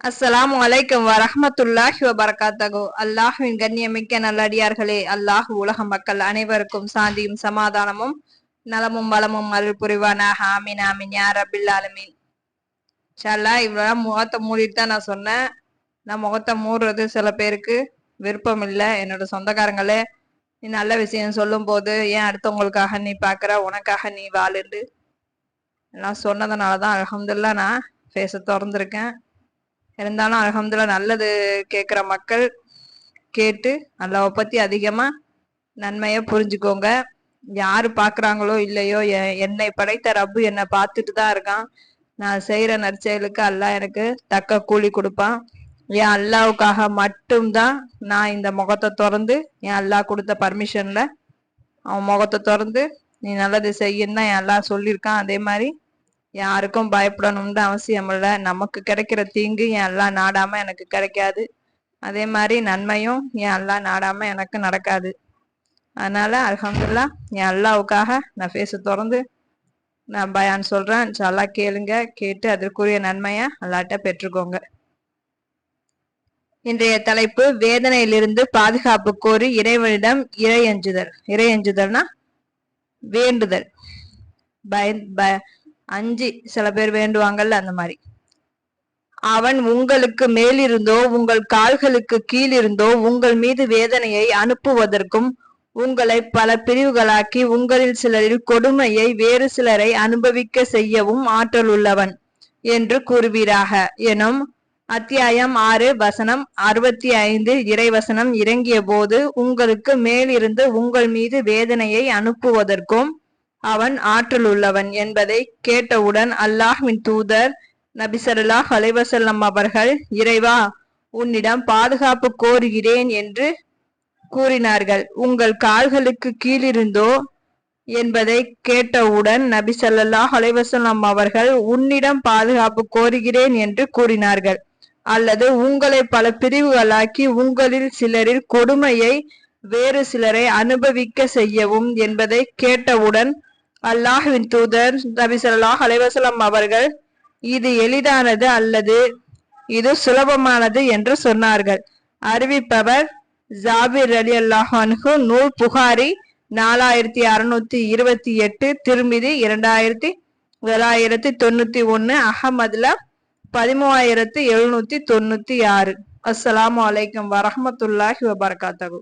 அஸ்ஸலாமு அலைக்கும் வரஹ்மத்துல்லாஹி வபரகாத்தகு அல்லாஹுவின் கண்ணியமிக்க நல்லடியார்களே அல்லாஹ் உலக மக்கள் அனைவருக்கும் சாந்தியும் சமாதானமும் நலமும் வளமும் அருள் புரிவானாக. ஆமீன் ஆமீன். யார் அபில் ஆலமீன். ஷல்லா இவ்வளோ முகத்தை மூடிட்டு தான் நான் சொன்னேன். நான் முகத்தை மூடுறது சில பேருக்கு விருப்பம் இல்லை. என்னோட சொந்தக்காரங்களே நீ நல்ல விஷயம் சொல்லும் போது ஏன் அடுத்தவங்களுக்காக நீ பார்க்குற உனக்காக நீ வாழுண்டு எல்லாம் சொன்னதுனால தான் அலமதுல்லா நான் ஃபேஸை திறந்துருக்கேன். இருந்தாலும் அலமதுல்லா நல்லது கேட்குற மக்கள் கேட்டு அல்லாவை பற்றி அதிகமாக நன்மையை புரிஞ்சுக்கோங்க. யார் பார்க்குறாங்களோ இல்லையோ எ- என்னை படைத்த ரப்பு என்னை பார்த்துட்டு தான் இருக்கான். நான் செய்கிற நற்செயலுக்கு அல்லா எனக்கு தக்க கூலி கொடுப்பான். என் அல்லாவுக்காக மட்டும்தான் நான் இந்த முகத்தை திறந்து என் அல்லாஹ் கொடுத்த பர்மிஷனில் அவன் முகத்தை திறந்து நீ நல்லது செய்யன்னு தான் என் சொல்லியிருக்கான். அதே மாதிரி யாருக்கும் பயப்படணும்னு அவசியம் இல்லை. நமக்கு கிடைக்கிற தீங்கு என் எல்லாம் நாடாம எனக்கு கிடைக்காது. அதே மாதிரி நன்மையும் என் எல்லாம் நாடாம எனக்கு நடக்காது. அதனால அல்ஹம்துலில்லாஹ் என் அல்லாவுக்காக நான் பேச திறந்து நான் பயான் சொல்றேன். நல்லா கேளுங்க கேட்டு அதற்குரிய நன்மையை அல்லாட்ட பெற்றுக்கோங்க. இன்றைய தலைப்பு வேதனையிலிருந்து பாதுகாப்பு கோரி இறைவனிடம் இறையஞ்சுதல் இறையஞ்சுதல்னா வேண்டுதல். பய ப- அஞ்சு சில பேர் வேண்டுவாங்கல்ல அந்த மாதிரி. அவன் உங்களுக்கு மேலிருந்தோ உங்கள் கால்களுக்கு கீழிருந்தோ உங்கள் மீது வேதனையை அனுப்புவதற்கும் உங்களை பல பிரிவுகளாக்கி உங்களில் சிலரில் கொடுமையை வேறு சிலரை அனுபவிக்க செய்யவும் ஆற்றல் உள்ளவன் என்று கூறுவீராக. எனும் அத்தியாயம் ஆறு வசனம் அறுபத்தி ஐந்து இறைவசனம் இறங்கிய போது உங்களுக்கு மேலிருந்து உங்கள் மீது வேதனையை அனுப்புவதற்கும் அவன் ஆற்றல் உள்ளவன் என்பதை கேட்டவுடன் அல்லாஹ்வின் தூதர் நபி ஸல்லல்லாஹு அவர்கள் இறைவா உன்னிடம் பாதுகாப்பு கோருகிறேன் என்று கூறினார்கள். உங்கள் கால்களுக்கு கீழிருந்தோ? என்பதை கேட்டவுடன் நபி ஸல்லல்லாஹு அலைஹி அவர்கள் உன்னிடம் பாதுகாப்பு கோருகிறேன் என்று கூறினார்கள். அல்லது உங்களை பல பிரிவுகளாக்கி உங்களில் சிலரில் கொடுமையை வேறு சிலரை அனுபவிக்க செய்யவும் என்பதை கேட்டவுடன் அல்லாஹ்வின் தூதர் நபி ஸல்லல்லாஹு அவர்கள் இது எளிதானது அல்லது இது சுலபமானது என்று சொன்னார்கள். அறிவிப்பவர் ஜாபிர் அலி அல்லாஹான்ஹு நூல் புகாரி நாலாயிரத்தி அறுநூத்தி இருபத்தி எட்டு திருமிதி இரண்டாயிரத்தி தொள்ளாயிரத்தி தொண்ணூத்தி ஒன்னு அகமதுல பதிமூவாயிரத்து எழுநூத்தி தொண்ணூத்தி ஆறு. அஸ்லாம் அலைக்கும் வரமத்துல்லாஹி வபரகாத்தகு